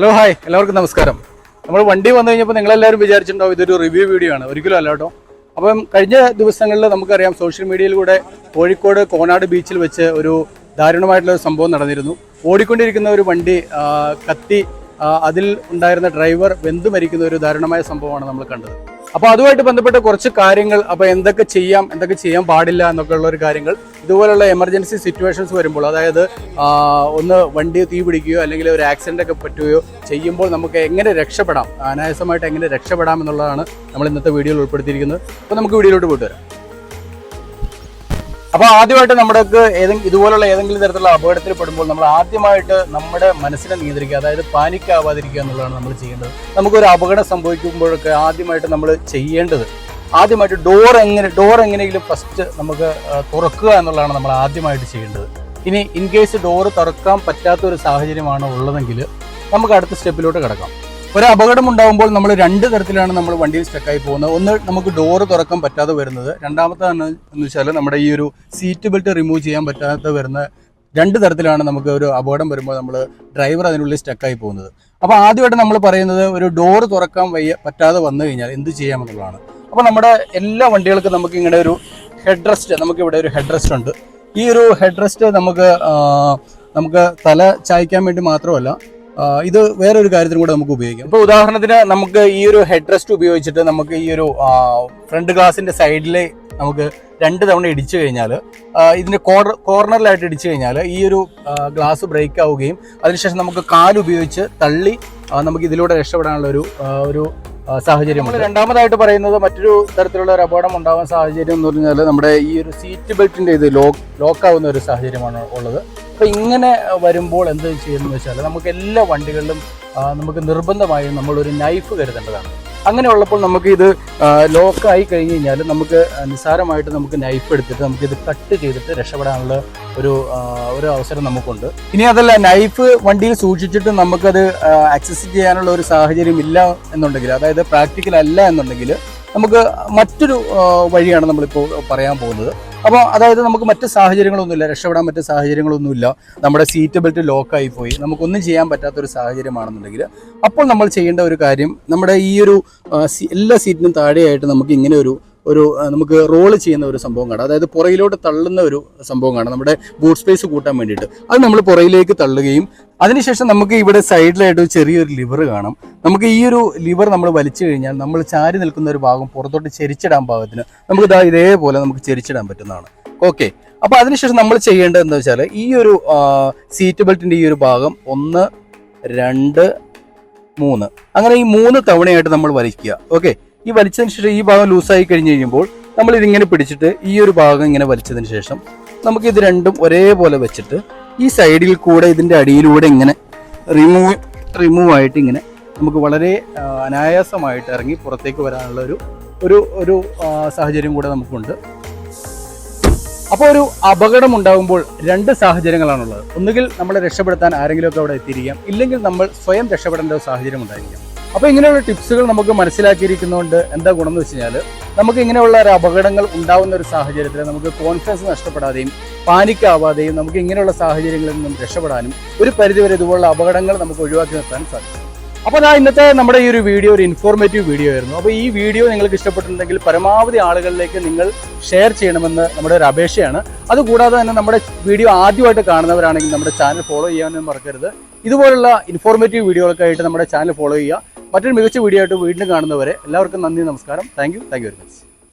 Hello hi എല്ലാവർക്കും നമസ്കാരം. നമ്മൾ വണ്ടി വന്നു കഴിഞ്ഞപ്പോൾ നിങ്ങളെല്ലാവരും വിചാരിച്ചിട്ടുണ്ടാവും ഇതൊരു റിവ്യൂ വീഡിയോ ആണ്. ഒരിക്കലും അല്ല കേട്ടോ. അപ്പം കഴിഞ്ഞ ദിവസങ്ങളിൽ നമുക്കറിയാം സോഷ്യൽ മീഡിയയിലൂടെ കോഴിക്കോട് കോനാട് ബീച്ചിൽ വെച്ച് ഒരു ദാരുണമായിട്ടുള്ള ഒരു സംഭവം നടന്നിരുന്നു. ഓടിക്കൊണ്ടിരിക്കുന്ന ഒരു വണ്ടി കത്തി അതിൽ ഉണ്ടായിരുന്ന ഡ്രൈവർ വെന്തു മരിക്കുന്ന ഒരു ദാരുണമായ സംഭവമാണ് നമ്മൾ കണ്ടത്. അപ്പോൾ അതുമായിട്ട് ബന്ധപ്പെട്ട കുറച്ച് കാര്യങ്ങൾ അപ്പോൾ എന്തൊക്കെ ചെയ്യാം എന്തൊക്കെ ചെയ്യാൻ പാടില്ല എന്നൊക്കെ ഉള്ള ഒരു കാര്യങ്ങൾ. ഇതുപോലുള്ള എമർജൻസി സിറ്റുവേഷൻസ് വരുമ്പോൾ അതായത് ഒന്ന് വണ്ടി തീ പിടിക്കുകയോ അല്ലെങ്കിൽ ഒരു ആക്സിഡന്റ് ഒക്കെ പറ്റുകയോ ചെയ്യുമ്പോൾ നമുക്ക് എങ്ങനെ രക്ഷപ്പെടാം അനായാസമായിട്ട് എങ്ങനെ രക്ഷപ്പെടാം എന്നുള്ളതാണ് നമ്മൾ ഇന്നത്തെ വീഡിയോയിൽ ഉൾപ്പെടുത്തിയിരിക്കുന്നത്. അപ്പോൾ നമുക്ക് വീഡിയോയിലോട്ട് പോയിട്ട് വരാം. അപ്പോൾ ആദ്യമായിട്ട് നമ്മുടെ ഏതെങ്കിലും ഇതുപോലുള്ള ഏതെങ്കിലും തരത്തിലുള്ള അപകടത്തിൽ പെടുമ്പോൾ നമ്മൾ ആദ്യമായിട്ട് നമ്മുടെ മനസ്സിനെ നിയന്ത്രിക്കുക അതായത് പാനിക് ആവാതിരിക്കുക എന്നുള്ളതാണ് നമ്മൾ ചെയ്യേണ്ടത്. നമുക്കൊരു അപകടം സംഭവിക്കുമ്പോഴൊക്കെ ആദ്യമായിട്ട് നമ്മൾ ചെയ്യേണ്ടത് ആദ്യമായിട്ട് ഡോർ എങ്ങനെ ഡോർ എങ്ങനെയെങ്കിലും ഫസ്റ്റ് നമുക്ക് തുറക്കുക എന്നുള്ളതാണ് നമ്മൾ ആദ്യമായിട്ട് ചെയ്യേണ്ടത്. ഇനി ഇൻ കേസ് ഡോറ് തുറക്കാൻ പറ്റാത്ത ഒരു സാഹചര്യമാണ് ഉള്ളതെങ്കിൽ നമുക്ക് അടുത്ത സ്റ്റെപ്പിലോട്ട് കിടക്കാം. ഒരു അപകടം ഉണ്ടാകുമ്പോൾ നമ്മൾ രണ്ട് തരത്തിലാണ് നമ്മൾ വണ്ടിയിൽ സ്റ്റക്കായി പോകുന്നത്. ഒന്ന് നമുക്ക് ഡോറ് തുറക്കാൻ പറ്റാതെ വരുന്നത്. രണ്ടാമത്താണ് എന്ന് വെച്ചാൽ നമ്മുടെ ഈ ഒരു സീറ്റ് ബെൽറ്റ് റിമൂവ് ചെയ്യാൻ പറ്റാതെ വരുന്ന രണ്ട് തരത്തിലാണ് നമുക്ക് ഒരു അപകടം വരുമ്പോൾ നമ്മൾ ഡ്രൈവർ അതിനുള്ളിൽ സ്റ്റക്കായി പോകുന്നത്. അപ്പോൾ ആദ്യമായിട്ട് നമ്മൾ പറയുന്നത് ഒരു ഡോറ് തുറക്കാൻ വയ്യ പറ്റാതെ വന്നു കഴിഞ്ഞാൽ എന്ത് ചെയ്യാമെന്നുള്ളതാണ് അപ്പോൾ നമ്മുടെ എല്ലാ വണ്ടികൾക്കും നമുക്ക് ഇങ്ങനെ ഒരു ഹെഡ് റെസ്റ്റ് നമുക്ക് ഇവിടെ ഒരു ഹെഡ് റെസ്റ്റ് ഉണ്ട്. ഈ ഒരു ഹെഡ് റെസ്റ്റ് നമുക്ക് നമുക്ക് തല ചായ്ക്കാൻ വേണ്ടി മാത്രമല്ല ഇത് വേറൊരു കാര്യത്തിനും കൂടെ നമുക്ക് ഉപയോഗിക്കാം. ഇപ്പോൾ ഉദാഹരണത്തിന് നമുക്ക് ഈ ഒരു ഹെഡ് റെസ്റ്റ് ഉപയോഗിച്ചിട്ട് നമുക്ക് ഈ ഒരു ഫ്രണ്ട് ഗ്ലാസിന്റെ സൈഡിലെ നമുക്ക് രണ്ട് തവണ ഇടിച്ചു കഴിഞ്ഞാൽ ഇതിന്റെ കോർണർ കോർണറിലായിട്ട് ഇടിച്ചു കഴിഞ്ഞാൽ ഈ ഒരു ഗ്ലാസ് ബ്രേക്ക് ആവുകയും അതിനുശേഷം നമുക്ക് കാലുപയോഗിച്ച് തള്ളി നമുക്ക് ഇതിലൂടെ രക്ഷപ്പെടാനുള്ള ഒരു ഒരു നമ്മൾ രണ്ടാമതായിട്ട് പറയുന്നത് മറ്റൊരു തരത്തിലുള്ള ഒരു അപകടം ഉണ്ടാവാൻ സാഹചര്യം എന്ന് പറഞ്ഞാൽ നമ്മുടെ ഈ ഒരു സീറ്റ് ബെൽറ്റിന്റെ ഇത് ലോക്ക് ലോക്കാവുന്ന ഒരു സാഹചര്യമാണ് ഉള്ളത്. അപ്പൊ ഇങ്ങനെ വരുമ്പോൾ എന്ത് ചെയ്യുന്നു വെച്ചാൽ നമുക്ക് എല്ലാ വണ്ടികളിലും നമുക്ക് നിർബന്ധമായും നമ്മളൊരു നൈഫ് കരുതേണ്ടതാണ്. അങ്ങനെ ഉള്ളപ്പോൾ നമുക്ക് ഇത് ലോക്കായി കഴിഞ്ഞ് കഴിഞ്ഞാൽ നമുക്ക് നിസ്സാരമായിട്ട് നമുക്ക് നൈഫ് എടുത്തിട്ട് നമുക്ക് ഇത് കട്ട് ചെയ്തിട്ട് രക്ഷപ്പെടാനുള്ള ഒരു ഒരു അവസരം നമുക്കുണ്ട്. ഇനി അതല്ല നൈഫ് വണ്ടിയിൽ സൂക്ഷിച്ചിട്ട് നമുക്കത് ആക്സസ് ചെയ്യാനുള്ള ഒരു സാഹചര്യം ഇല്ല എന്നുണ്ടെങ്കിൽ അതായത് പ്രാക്ടിക്കൽ അല്ല എന്നുണ്ടെങ്കിൽ നമുക്ക് മറ്റൊരു വഴിയാണ് നമ്മളിപ്പോൾ പറയാൻ പോകുന്നത്. അപ്പോൾ അതായത് നമുക്ക് മറ്റ് സാഹചര്യങ്ങളൊന്നുമില്ല രക്ഷപ്പെടാൻ മറ്റ് സാഹചര്യങ്ങളൊന്നുമില്ല നമ്മുടെ സീറ്റ് ബെൽറ്റ് ലോക്കായി പോയി നമുക്കൊന്നും ചെയ്യാൻ പറ്റാത്ത ഒരു സാഹചര്യമാണെന്നുണ്ടെങ്കിൽ അപ്പോൾ നമ്മൾ ചെയ്യേണ്ട ഒരു കാര്യം നമ്മുടെ ഈ ഒരു എല്ലാ സീറ്റിനും താഴെയായിട്ട് നമുക്ക് ഇങ്ങനെ ഒരു ഒരു നമുക്ക് റോൾ ചെയ്യുന്ന ഒരു സംഭവം കാണാം. അതായത് പുറയിലോട്ട് തള്ളുന്ന ഒരു സംഭവം കാണാം. നമ്മുടെ ബൂട്ട് സ്പേസ് കൂട്ടാൻ വേണ്ടിയിട്ട്. അത് നമ്മൾ പുറയിലേക്ക് തള്ളുകയും അതിനുശേഷം നമുക്ക് ഇവിടെ സൈഡിലായിട്ട് ചെറിയൊരു ലിവർ കാണാം. നമുക്ക് ഈ ഒരു ലിവർ നമ്മൾ വലിച്ചു കഴിഞ്ഞാൽ നമ്മൾ ചാരി നിൽക്കുന്ന ഒരു ഭാഗം പുറത്തോട്ട് ചെരിച്ചിടാൻ ഭാഗത്തിന് നമുക്ക് ഇതാ ഇതേപോലെ നമുക്ക് ചെരിച്ചിടാൻ പറ്റുന്നതാണ്. ഓക്കെ അപ്പോൾ അതിനുശേഷം നമ്മൾ ചെയ്യേണ്ടത് എന്താ വെച്ചാൽ ഈ ഒരു സീറ്റ് ബെൽറ്റിന്റെ ഈ ഒരു ഭാഗം ഒന്ന് രണ്ട് മൂന്ന്. അങ്ങനെ ഈ മൂന്ന് തവണയായിട്ട് നമ്മൾ വലിക്കുക. ഓക്കെ ഈ വലിച്ചതിന് ശേഷം ഈ ഭാഗം ലൂസായി കഴിഞ്ഞ് കഴിയുമ്പോൾ നമ്മൾ ഇതിങ്ങനെ പിടിച്ചിട്ട് ഈ ഒരു ഭാഗം ഇങ്ങനെ വലിച്ചതിന് ശേഷം നമുക്ക് ഇത് രണ്ടും ഒരേപോലെ വെച്ചിട്ട് ഈ സൈഡിൽ കൂടെ ഇതിന്റെ അടിയിലൂടെ ഇങ്ങനെ റിമൂവ് റിമൂവ് ആയിട്ട് ഇങ്ങനെ നമുക്ക് വളരെ അനായാസമായിട്ട് ഇറങ്ങി പുറത്തേക്ക് വരാനുള്ള ഒരു ഒരു ഒരു സാഹചര്യം കൂടെ നമുക്കുണ്ട്. അപ്പോൾ ഒരു അപകടം ഉണ്ടാകുമ്പോൾ രണ്ട് സാഹചര്യങ്ങളാണുള്ളത്. ഒന്നുകിൽ നമ്മളെ രക്ഷപ്പെടുത്താൻ ആരെങ്കിലുമൊക്കെ അവിടെ എത്തിയിരിക്കാം. ഇല്ലെങ്കിൽ നമ്മൾ സ്വയം രക്ഷപ്പെടേണ്ട ഒരു സാഹചര്യം ഉണ്ടായിരിക്കാം. അപ്പോൾ ഇങ്ങനെയുള്ള ടിപ്സുകൾ നമുക്ക് മനസ്സിലാക്കിയിരിക്കുന്നതുകൊണ്ട് എന്താ ഗുണം എന്ന് വെച്ച് കഴിഞ്ഞാൽ നമുക്ക് ഇങ്ങനെയുള്ള ഒരു അപകടങ്ങൾ ഉണ്ടാവുന്ന ഒരു സാഹചര്യത്തിൽ നമുക്ക് കോൺഫിഡൻസ് നഷ്ടപ്പെടാതെയും പാനിക് ആവാതെയും നമുക്ക് ഇങ്ങനെയുള്ള സാഹചര്യങ്ങളിൽ നിന്നും രക്ഷപ്പെടാനും ഒരു പരിധിവരെ ഇതുപോലുള്ള അപകടങ്ങൾ നമുക്ക് ഒഴിവാക്കി നിർത്താൻ സാധിക്കും. അപ്പോൾ ഞാൻ ഇന്നത്തെ നമ്മുടെ ഈ ഒരു വീഡിയോ ഒരു ഇൻഫോർമേറ്റീവ് വീഡിയോ ആയിരുന്നു. അപ്പോൾ ഈ വീഡിയോ നിങ്ങൾക്ക് ഇഷ്ടപ്പെട്ടിട്ടുണ്ടെങ്കിൽ പരമാവധി ആളുകളിലേക്ക് നിങ്ങൾ ഷെയർ ചെയ്യണമെന്ന് നമ്മുടെ ഒരു അപേക്ഷയാണ്. അതുകൂടാതെ തന്നെ നമ്മുടെ വീഡിയോ ആദ്യമായിട്ട് കാണുന്നവരാണെങ്കിൽ നമ്മുടെ ചാനൽ ഫോളോ ചെയ്യാനും മറക്കരുത്. ഇതുപോലുള്ള ഇൻഫോർമേറ്റീവ് വീഡിയോകൾക്കായിട്ട് നമ്മുടെ ചാനൽ ഫോളോ ചെയ്യുക. മറ്റൊരു മികച്ച വീഡിയോ ആയിട്ട് വീണ്ടും കാണുന്നവരെ എല്ലാവർക്കും നന്ദി നമസ്കാരം. Thank you thank you very much